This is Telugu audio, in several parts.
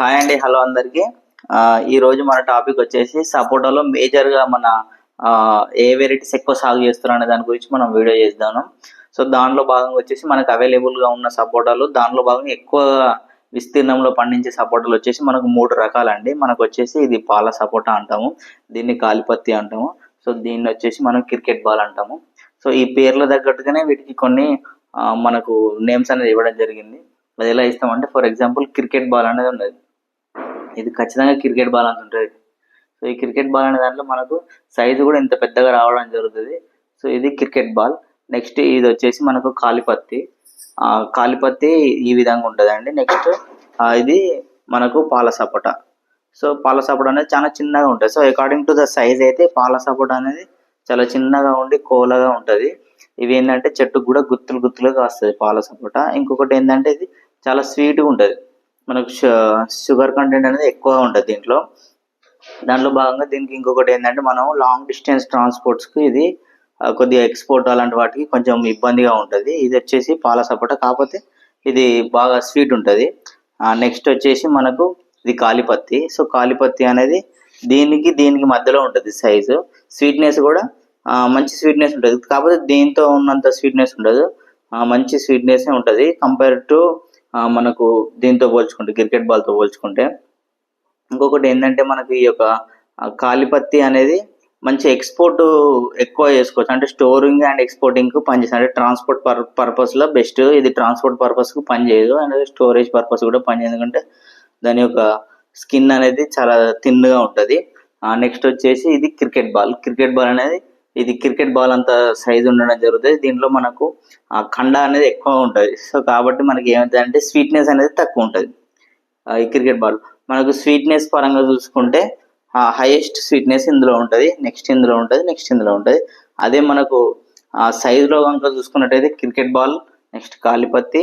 హాయ్ అండి హలో అందరికి. ఈ రోజు మన టాపిక్ వచ్చేసి సపోటాలో మేజర్గా మన ఏ వెరైటీస్ ఎక్కువ సాగు చేస్తున్నారు అనే దాని గురించి మనం వీడియో చేద్దాము. సో దాంట్లో భాగంగా వచ్చేసి మనకు అవైలబుల్గా ఉన్న సపోటాలు దాంట్లో భాగంగా ఎక్కువ విస్తీర్ణంలో పండించే సపోటాలు వచ్చేసి మనకు మూడు రకాలండి. మనకు వచ్చేసి ఇది పాల సపోటా అంటాము దీన్ని కాలిపత్తి అంటాము సో దీన్ని వచ్చేసి మనం క్రికెట్ బాల్ అంటాము. సో ఈ పేర్ల తగ్గట్టుగానే వీటికి కొన్ని మనకు నేమ్స్ అనేది ఇవ్వడం జరిగింది. అది ఎలా ఇస్తామంటే ఫర్ ఎగ్జాంపుల్ క్రికెట్ బాల్ అనేది ఉన్నది. ఇది ఖచ్చితంగా క్రికెట్ బాల్ అంత ఉంటుంది సో ఈ క్రికెట్ బాల్ అనే దాంట్లో మనకు సైజు కూడా ఇంత పెద్దగా రావడం జరుగుతుంది. సో ఇది క్రికెట్ బాల్. నెక్స్ట్ ఇది వచ్చేసి మనకు కాలిపత్తి. కాలిపత్తి ఈ విధంగా ఉంటుందండి. నెక్స్ట్ ఇది మనకు పాల సపోటా. సో పాల సపోటా అనేది చాలా చిన్నగా ఉంటుంది. So according to the size అయితే పాల సపోటా అనేది చాలా చిన్నగా ఉండి కోలగా ఉంటుంది. ఇవి ఏంటంటే చెట్టుకు కూడా గుత్తులు గుత్తులుగా వస్తుంది పాల సపోటా. ఇంకొకటి ఏంటంటే ఇది చాలా స్వీట్గా ఉంటుంది. మనకు షుగర్ కంటెంట్ అనేది ఎక్కువగా ఉంటుంది దీంట్లో. దాంట్లో భాగంగా దీనికి ఇంకొకటి ఏంటంటే మనం లాంగ్ డిస్టెన్స్ ట్రాన్స్పోర్ట్స్కి ఇది కొద్దిగా ఎక్స్పోర్ట్ అలాంటి వాటికి కొంచెం ఇబ్బందిగా ఉంటుంది. ఇది వచ్చేసి పాల సపోటా. కాకపోతే ఇది బాగా స్వీట్ ఉంటుంది. నెక్స్ట్ వచ్చేసి మనకు ఇది కాలిపత్తి. సో కాలిపత్తి అనేది దీనికి దీనికి మధ్యలో ఉంటుంది సైజు స్వీట్నెస్ కూడా మంచి స్వీట్నెస్ ఉంటుంది. కాకపోతే దీంతో ఉన్నంత స్వీట్నెస్ ఉండదు. మంచి స్వీట్నెస్ ఉంటుంది. కంపేర్ టు మనకు దీంతో పోల్చుకుంటే క్రికెట్ బాల్తో పోల్చుకుంటే. ఇంకొకటి ఏంటంటే మనకి ఈ యొక్క కాలిపత్తి అనేది మంచి ఎక్స్పోర్ట్ ఎక్కువ చేసుకోవచ్చు. అంటే స్టోరింగ్ అండ్ ఎక్స్పోర్టింగ్కు పనిచేస్తుంది. అంటే ట్రాన్స్పోర్ట్ పర్ పర్పస్లో బెస్ట్. ఇది ట్రాన్స్పోర్ట్ పర్పస్కి పనిచేయదు. అండ్ స్టోరేజ్ పర్పస్ కూడా పనిచేయదు. ఎందుకంటే దాని యొక్క స్కిన్ అనేది చాలా థిన్గా ఉంటుంది. నెక్స్ట్ వచ్చేసి ఇది క్రికెట్ బాల్. క్రికెట్ బాల్ అనేది ఇది క్రికెట్ బాల్ అంత సైజ్ ఉండడం జరుగుతుంది. దీంట్లో మనకు ఆ ఖండ అనేది ఎక్కువ ఉంటుంది. సో కాబట్టి మనకి ఏమవుతుంది అంటే స్వీట్నెస్ అనేది తక్కువ ఉంటుంది. ఈ క్రికెట్ బాల్. మనకు స్వీట్నెస్ పరంగా చూసుకుంటే హైయెస్ట్ స్వీట్నెస్ ఇందులో ఉంటుంది. నెక్స్ట్ ఇందులో ఉంటుంది నెక్స్ట్ ఇందులో ఉంటుంది. అదే మనకు ఆ సైజులో కనుక చూసుకున్నట్టయితే క్రికెట్ బాల్ నెక్స్ట్ కాలిపత్తి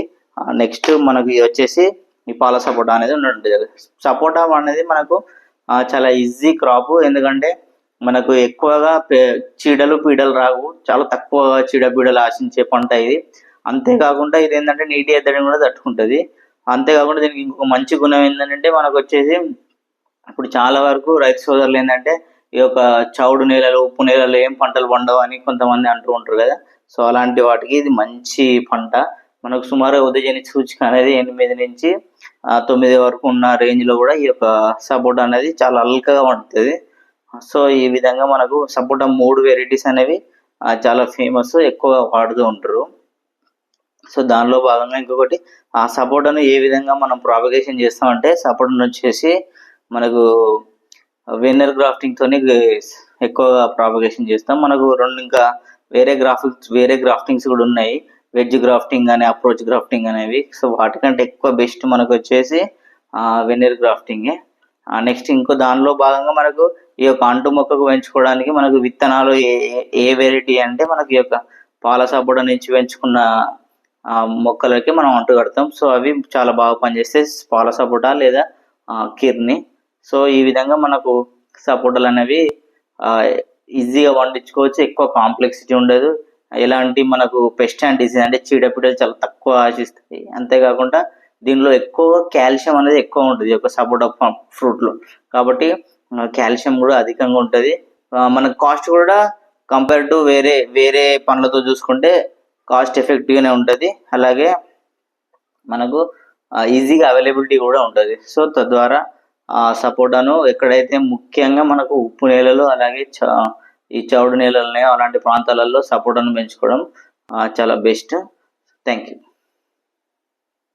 నెక్స్ట్ మనకి వచ్చేసి ఈ పాల సపోటా అనేది ఉంటుంది. సపోటా అనేది మనకు చాలా ఈజీ క్రాప్ ఎందుకంటే మనకు ఎక్కువగా పే- చీడలు పీడలు రావు. చాలా తక్కువ చీడ పీడలు ఆశించే పంట ఇది. అంతేకాకుండా ఇది ఏంటంటే నీటి ఎద్దడిని కూడా తట్టుకుంటుంది. అంతేకాకుండా దీనికి ఇంకొక మంచి గుణం ఏంటంటే మనకు వచ్చేసి ఇప్పుడు చాలా వరకు రైతు సోదరులు ఏంటంటే ఈ యొక్క చౌడు నేలలు ఉప్పు నేలలు ఏం పంటలు పండవు అని కొంతమంది అంటూ ఉంటారు కదా. సో అలాంటి వాటికి ఇది మంచి పంట. మనకు సుమారు ఉదయజని సూచిక అనేది ఎనిమిది నుంచి తొమ్మిది వరకు ఉన్న రేంజ్లో కూడా ఈ యొక్క సపోర్ట్ అనేది చాలా అల్కగా పండుతుంది సో ఈ విధంగా మనకు సపోటా మూడు వెరైటీస్ అనేవి చాలా ఫేమస్ ఎక్కువ వాడుతూ ఉంటారు. సో దానిలో భాగంగా ఇంకొకటి ఆ సపోటాను ఏ విధంగా మనం ప్రాపగేషన్ చేస్తామంటే సపోటాను వచ్చేసి మనకు వెన్నర్ గ్రాఫ్టింగ్తోనే ఎక్కువగా ప్రాపగేషన్ చేస్తాం. మనకు రెండు ఇంకా వేరే గ్రాఫిక్స్ వేరే గ్రాఫ్టింగ్స్ కూడా ఉన్నాయి. వెజ్ గ్రాఫ్టింగ్ అని అప్రోచ్ గ్రాఫ్టింగ్ అనేవి. సో వాటికంటే ఎక్కువ బెస్ట్ మనకు వచ్చేసి వెన్నర్ గ్రాఫ్టింగ్ నెక్స్ట్ ఇంకో దానిలో భాగంగా మనకు ఈ యొక్క అంటు మొక్కకు పెంచుకోవడానికి మనకు విత్తనాలు ఏ ఏ- వెరైటీ అంటే మనకి ఈ యొక్క పాల సపోటా నుంచి పెంచుకున్న మొక్కలకి మనం అంటు కడతాం. సో అవి చాలా బాగా పనిచేస్తే పాల సపోటా లేదా కిర్ని. సో ఈ విధంగా మనకు సపోటాలు అనేవి ఈజీగా పండించుకోవచ్చు. ఎక్కువ కాంప్లెక్సిటీ ఉండదు. ఎలాంటి మనకు పెస్ట్ అండ్ డిసీజ్ అంటే చీడపీడలు చాలా తక్కువ ఆశిస్తాయి. అంతేకాకుండా దీనిలో ఎక్కువ కాల్షియం అనేది ఎక్కువ ఉంటుంది ఈ యొక్క సపోటా ఫ్రూట్లో. కాబట్టి కాల్షియం కూడా అధికంగా ఉంటుంది. మన కాస్ట్ కూడా కంపేర్ టు వేరే వేరే పండ్లతో చూసుకుంటే కాస్ట్ ఎఫెక్టివ్గానే ఉంటుంది. అలాగే మనకు ఈజీగా అవైలబిలిటీ కూడా ఉంటుంది. సో తద్వారా సపోటాను ఎక్కడైతే ముఖ్యంగా మనకు ఉప్పు నేలలు అలాగే చ- ఈ చౌడు నేలలు అలాంటి ప్రాంతాలలో సపోటాను పెంచుకోవడం చాలా బెస్ట్. Thank you